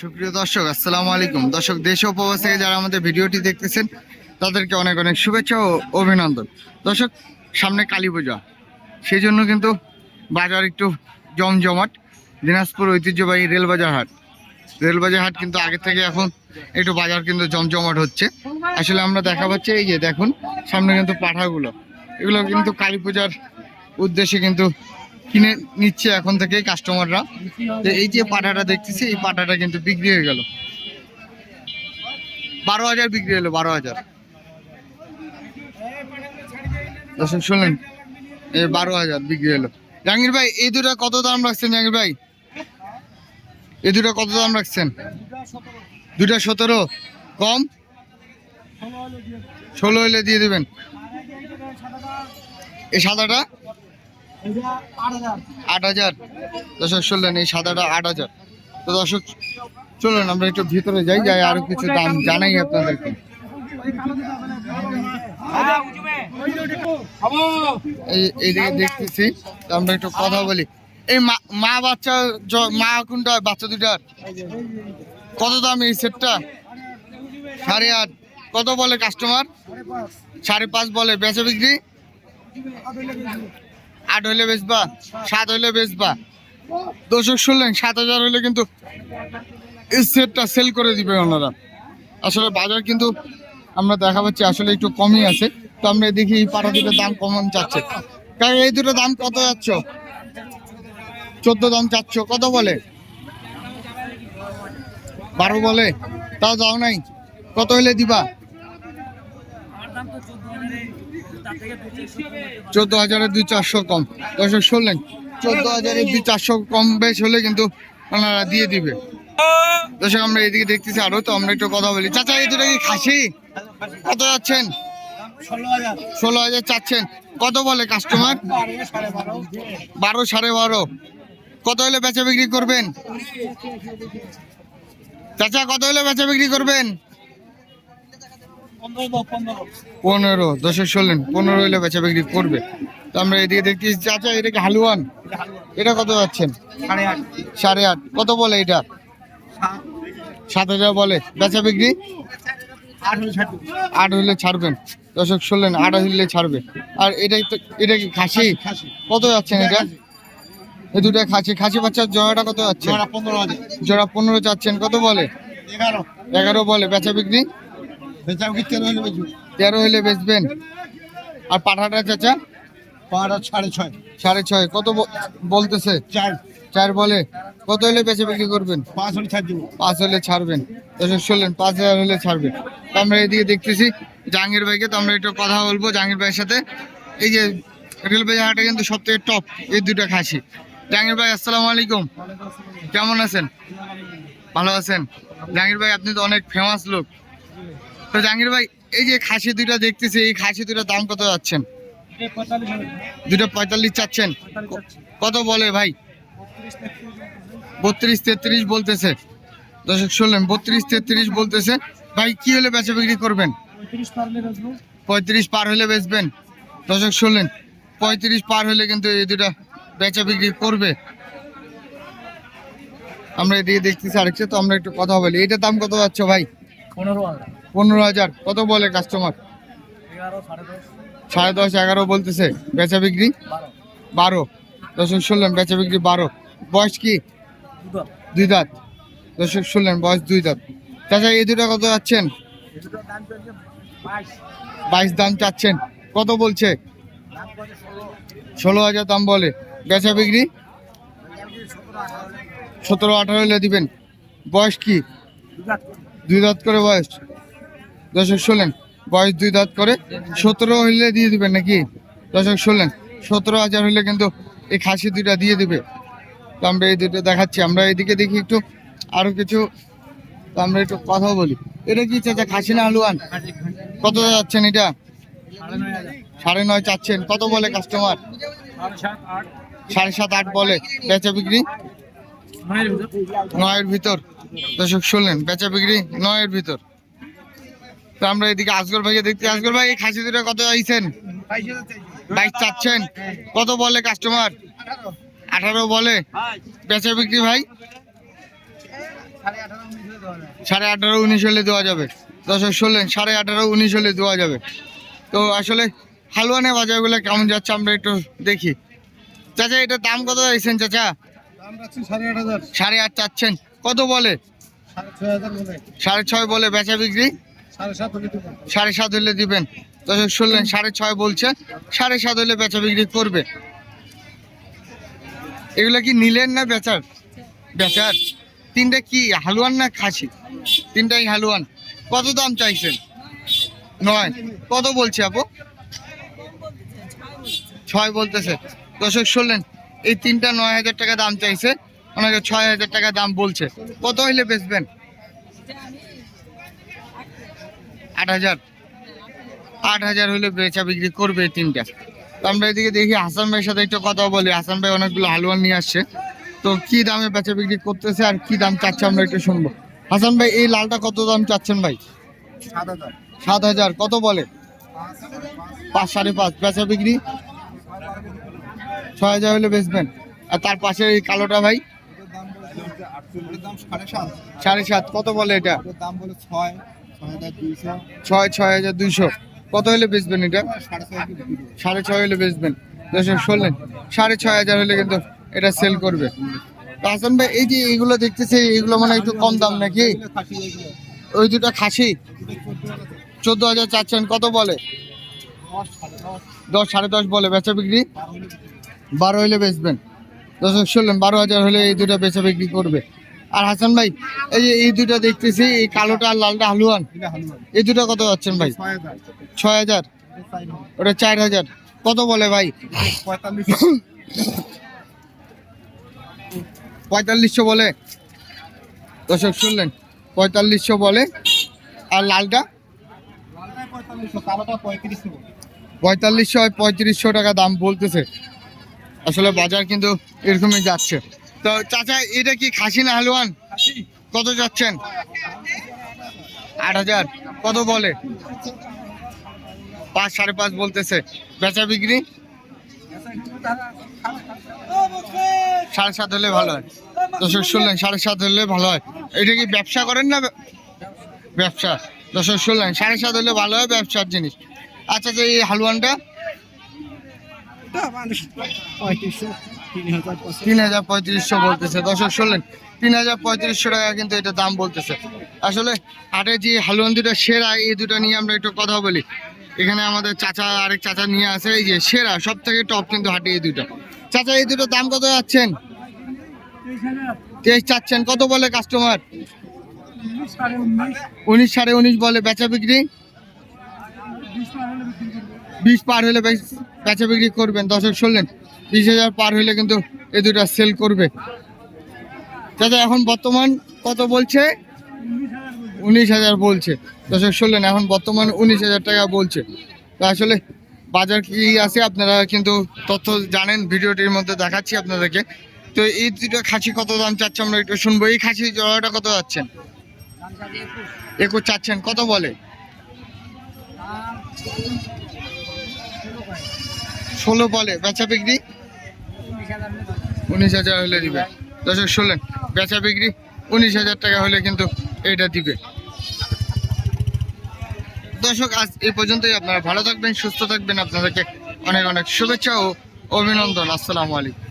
সুপ্রিয় দর্শক, আসসালামু আলাইকুম। দর্শক, দেশ ও উপবাস থেকে যারা আমাদের ভিডিওটি দেখতেছেন, তাদেরকে অনেক অনেক শুভেচ্ছা ও অভিনন্দন। দর্শক, সামনে কালী পূজা। সেই জন্য কিন্তু বাজার একটু জমজমাট। দিনাজপুর ঐতিহ্যবাহী রেলবাজার হাট। রেলবাজার হাট কিন্তু আগে থেকে এখন একটু বাজার কিন্তু জমজমাট হচ্ছে। আসলে আমরা দেখা পাচ্ছি এই যে দেখুন, সামনে কিন্তু পাঠাগুলো। এগুলো কিন্তু কালী পূজার উদ্দেশ্যে কিন্তু কিনে নিচ্ছে এখন থেকেই কাস্টমাররা তো এই যে পাটাটা দেখতেছি এই পাটাটা কিন্তু বিক্রি হয়ে গেল। বারো হাজার বিক্রি হলো বারো হাজার। দর্শক শুনলেন? এই বারো হাজার বিক্রি হলো। জাহাঙ্গীর ভাই এই দুটা কত দাম রাখছেন জাহাঙ্গীর ভাই? এই দুটা কত দাম রাখছেন? দুটা সতেরো। কম? ষোলো হলে দিয়ে দেবেন। এই সাদাটা? আট হাজার। দর্শক শুনলেন, এই সাদাটা আট হাজার। তো দর্শক চলুন, আমরা একটু ভিতরে যাই যাই আরও কিছু দাম জানাই আপনাদেরকে। এই এইদিকে দেখতেছি আমরা একটু কথা বলি। এই মা বাচ্চা মা কোনটা, বাচ্চা দুটার কত দাম এই সেটটা? সাড়ে আট। কত বলে কাস্টমার সাড়ে পাঁচ বলে, বেচা বিক্রি? আট হইলে বেচবা, সাত হইলে বেচবা। দর্শক শুনলেন, সাত হাজার হইলে কিন্তু সেটটা সেল করে দিবে ওনারা। আসলে বাজার কিন্তু আমরা দেখা পাচ্ছি আসলে একটু কমই আছে। তো আমরা দেখি এই পাটা দুটোর দাম কমন চাচ্ছে কারণ এই দুটো দাম কত যাচ্ছ? চোদ্দ দাম চাচ্ছ, কত বলে? বারো বলে। তাও যাও নাই। কত হইলে দিবা? চোদ্দ হাজারের দুই চারশো কম। দর্শক, শুনলেন? চোদ্দ হাজারের দুই চারশো কম বেশ হলে কিন্তু ওনারা দিয়ে দিবে। দর্শক, আমরা এদিকে দেখতেছি আরও, তো আমরা একটু কথা বলি। চাচা, এই দুটো কি খাসি? কত যাচ্ছেন? ষোলো হাজার চাচ্ছেন। কত বলে কাস্টমার বারো সাড়ে বারো। কত হলে বেচা বিক্রি করবেন? চাচা, কত হলে বেচা বিক্রি করবেন? পনেরো দশের ষোলেন পনেরো হইলে বেচা বিক্রি করবে। তো আমরা এদিকে দেখতেছি চাচা এটা কি হালুয়ান? এটা কত যাচ্ছেন? সাড়ে আট। কত বলে এটা? সাত। হাজার বলে। বেচা বিক্রি? আট হইলে ছাড়বেন। দশক শুনলেন আট হইলে ছাড়বে। আর এটাই তো এটা কি খাসি? কত যাচ্ছেন এটা? এই দুটা খাসি। খাসি বাচ্চার জোড়াটা কত যাচ্ছে জোড়া পনেরো চাচ্ছেন কত বলে? এগারো। এগারো বলে। বেচা বিক্রি? কি তেরো হলে তেরো হইলে বেচবেন। আর পাঠাটা চাচা? পাড়া সাড়ে ছয়। সাড়ে ছয়। কত বলতেছে? চার। চার বলে। কত হলে বেচে বিক্রি করবেন? পাঁচ হলে ছাড় দিব। পাঁচ হলে ছাড়বেন। শুনলেন পাঁচ হাজার হলে ছাড়বেন। তো আমরা এদিকে দেখতেছি জাহাঙ্গীর ভাইকে তো আমরা একটু কথা বলব জাহাঙ্গীর ভাইয়ের সাথে। এই যে রেলওয়ে হাটে কিন্তু সব থেকে টপ এই দুটো খাসি। জাহাঙ্গীর ভাই আসসালামু আলাইকুম। কেমন আছেন? ভালো আছেন? জাহাঙ্গীর ভাই আপনি তো অনেক ফেমাস লোক। তো জাহাঙ্গীর ভাই, এই যে খাসি দুইটা দেখতেছি, এই খাসি দুটার দাম কত যাচ্ছেন? দুটো পঁয়তাল্লিশ চাচ্ছেন। কত বলে ভাই? বত্রিশ তেত্রিশ বলতেছে। দর্শক, শুনলেন, বত্রিশ তেত্রিশ বলতেছে। ভাই, কি হলে বেচা বিক্রি করবেন? পঁয়ত্রিশ পার হলে বেচবেন। দর্শক, শুনলেন, পঁয়ত্রিশ পার হলে কিন্তু এই দুটা বেচা বিক্রি করবে। আমরা এদিকে দেখতেছি আরেকটা, তো আমরা একটু কথা বলি। এটার দাম কত যাচ্ছে ভাই? পনেরো পনেরো হাজার। কত বলে কাস্টমার সাড়ে দশ। এগারো বলতেছে। বেচা বিক্রি? বারো। দর্শক শুনলেন বেচা বিক্রি বারো। বয়স কি? দুই দাঁত। দর্শক শুনলেন বয়স দুই দাঁত। চাচা এই দুটো কত যাচ্ছেন? বাইশ। দাম চাচ্ছেন। কত বলছে? ষোলো। হাজার দাম বলে। বেচা বিক্রি? সতেরো আঠারো হলে দিবেন। বয়স কি? দুই দাঁত করে বয়স। দর্শক শুনলেন বয়স দুই দাঁত করে সতেরো হইলে দিয়ে দিবেন নাকি? দর্শক শুনলেন সতেরো হাজার হইলে কিন্তু এই খাসি দুইটা দিয়ে দিবে। তো আমরা এই দুটো দেখাচ্ছি আমরা এদিকে দেখি একটু আরও কিছু। তো আমরা একটু কথা বলি। এটা কি চাচা খাসি না আলুয়ান? কত যাচ্ছেন এটা? সাড়ে নয় চাচ্ছেন। কত বলে কাস্টমার সাড়ে সাত আট বলে। বেচা বিক্রি? নয়ের ভিতর। নয়ের ভিতর। দর্শক শুনলেন বেচা বিক্রি নয়ের ভিতর। তো আমরা এদিকে আসগর ভাইকে দেখতে আসগর ভাই, এই খাসি দুটো কত আইছেন বাইশ চাচ্ছেন। কত বলে কাস্টমার আঠারো বলে। বেচা বিক্রি ভাই? সাড়ে আঠারো উনিশ হলে দেওয়া যাবে। দর্শক শুনলেন সাড়ে আঠারো উনিশ হলে দেওয়া যাবে। তো আসলে হালুয়ানে বাজারগুলো কেমন যাচ্ছে আমরা একটু দেখি। চাচা এটা দাম কত চাইছেন চাচা? সাড়ে আট চাচ্ছেন। কত বলে। সাড়ে ছয় বলে বেচা বিক্রি? সাড়ে সাত হলে দিবেন। দর্শক, শুনলেন, সাড়ে ছয় বলছে, সাড়ে সাত হলে বেচা বিক্রি করবে। এগুলো কি নিলেন না বেচার? বেচার? তিনটা কি, হালুয়ান না খাসি? তিনটাই হালুয়ান। কত দাম চাইছেন? নয়। কত বলছে আপু? ছয় বলতেছে। দর্শক, শুনলেন, এই তিনটা নয় হাজার টাকা দাম চাইছে ওনাকে ছয় হাজার টাকা দাম বলছে। কত হইলে বেচবেন? আট হাজার। আট হাজার হলে বেচা বিক্রি করবে তিনটা। তো আমরা এদিকে দেখি হাসান ভাইয়ের সাথে একটু কথা বলি। হাসান ভাই অনেকগুলো হালুয়া নিয়ে আসছে। তো কি দামে বেচা বিক্রি করতেছে আর কি দাম চাচ্ছে আমরা একটু শুনব। হাসান ভাই এই লালটা কত দাম চাচ্ছেন ভাই? সাত হাজার। সাত হাজার। কত বলে? পাঁচ সাড়ে পাঁচ। বেচা বিক্রি? ছয় হাজার হলে বেচবেন। আর তার পাশে এই কালোটা ভাই? সাড়ে সাত। কত বলে এটা? দাম বলে ছয়। ছয় ছয় হাজার দুইশো। কত হলে বেচবেন এটা? সাড়ে ছয় হলে বেচবেন। দর্শক শুনলেন? সাড়ে ছয় হাজার হলে কিন্তু এটা সেল করবে। হাসান ভাই এই যে এইগুলো দেখতেছি এইগুলো মানে একটু কম দাম নাকি? এগুলো এগুলো। ওই দুটো খাসি। চোদ্দ হাজার। চাচ্ছেন কত বলে? দশ, সাড়ে দশ, বলে বেচা বিক্রি। বারো হলে বেচবেন। দর্শক শুনলেন? বারো হাজার হলে এই দুটো বেচা বিক্রি করবে। আর হাসান ভাই এই যে এই দুটো দেখতেছি এই কালোটা আর লালটা হালুয়ান। এই দুটো কত যাচ্ছেন ভাই? ছয় হাজার। ওটা চার হাজার। কত বলে ভাই? পঁয়তাল্লিশশো। বলে। দর্শক শুনলেন। পঁয়তাল্লিশশো বলে। আর লালটা? পঁয়তাল্লিশশো, পঁয়ত্রিশশো টাকা দাম বলতেছে। আসলে বাজার কিন্তু এরকমই যাচ্ছে। তো চাচা এটা কি খাসি না হালুয়ান? কত যাচ্ছেন আট হাজার। কত বলে? পাঁচ সাড়ে পাঁচ বলতেছে। বেচা বিক্রি? সাড়ে সাত হলে ভালো হয়। দর্শক শুনলেন সাড়ে সাত হলে ভালো হয়। এটা কি ব্যবসা করেন না ব্যবসা? দর্শক শুনলেন সাড়ে সাত হলে ভালো হয় ব্যবসার জিনিস। আচ্ছা আচ্ছা এই হালুয়ানটা? তিন হাজার পঁয়ত্রিশশো বলতেছে। দর্শক, শুনলেন, তিন হাজার পঁয়ত্রিশশো টাকা কিন্তু এটা দাম বলতেছে। আসলে হাটে যে হালুয়ান দুটো সেরা, এই দুটো নিয়ে আমরা একটু কথা বলি। এখানে আমাদের চাচা, আরেক চাচা নিয়ে আসে এই যে সেরা সব থেকে টপ কিন্তু হাটে এই দুটো চাচা, এই দুটো দাম কত যাচ্ছেন? তেইশ চাচ্ছেন, কত বলে কাস্টমার উনিশ সাড়ে উনিশ বলে, বেচা বিক্রি? বিশ পার হলে বেচা বিক্রি করবেন। দর্শক, শুনলেন বিশ হাজার পার হলে কিন্তু এই দুটা সেল করবে। দাদা, এখন বর্তমান কত বলছে? উনিশ হাজার বলছে। দর্শক, শুনলেন, এখন বর্তমান উনিশ হাজার টাকা বলছে। তো আসলে বাজার কি আছে আপনারা কিন্তু তথ্য জানেন, ভিডিওটির মধ্যে দেখাচ্ছি আপনাদেরকে। তো এই দুটো খাসি কত দাম চাচ্ছে আমরা একটু শুনব। এই খাসি জোড়াটা কত যাচ্ছেন? একুশ চাচ্ছেন, কত বলে? ষোলো বলে, বেচা বিক্রি? উনিশ হাজার হলে দিবে। দর্শক, শুনলেন, বেচা বিক্রি উনিশ হাজার টাকা হলে কিন্তু এটা দিবে। দর্শক, আজ এই পর্যন্তই। আপনারা ভালো থাকবেন, সুস্থ থাকবেন। আপনাদেরকে অনেক অনেক শুভেচ্ছা ও অভিনন্দন। আসসালামু আলাইকুম।